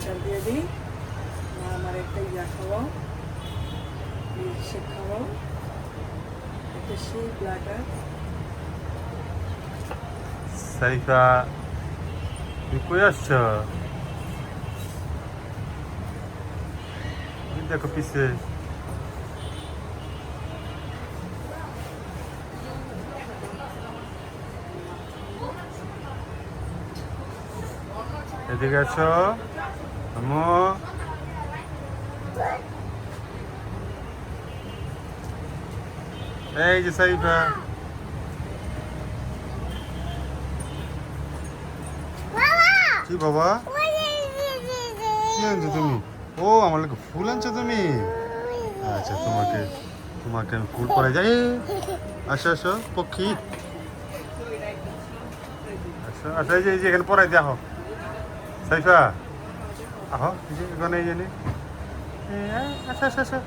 Bladder দিয়ে দিই মা আমার একটা ইয়া খাওয়াও শেক খাওয়াও, একটা সেই ব্লাটার এদিকে আছো আম্মু এই যে সাইফা কি বাবা কি আনছো তুমি ও আমার লোক ফুল আনছো তুমি আচ্ছা তোমাকে তোমাকে আমি ফুল পরে যাই আসো আসো পক্ষী আসো আচ্ছা এই যে এখানে পরাই আহো সাইফা আহো এখানে জানি আচ্ছা আচ্ছা আচ্ছা।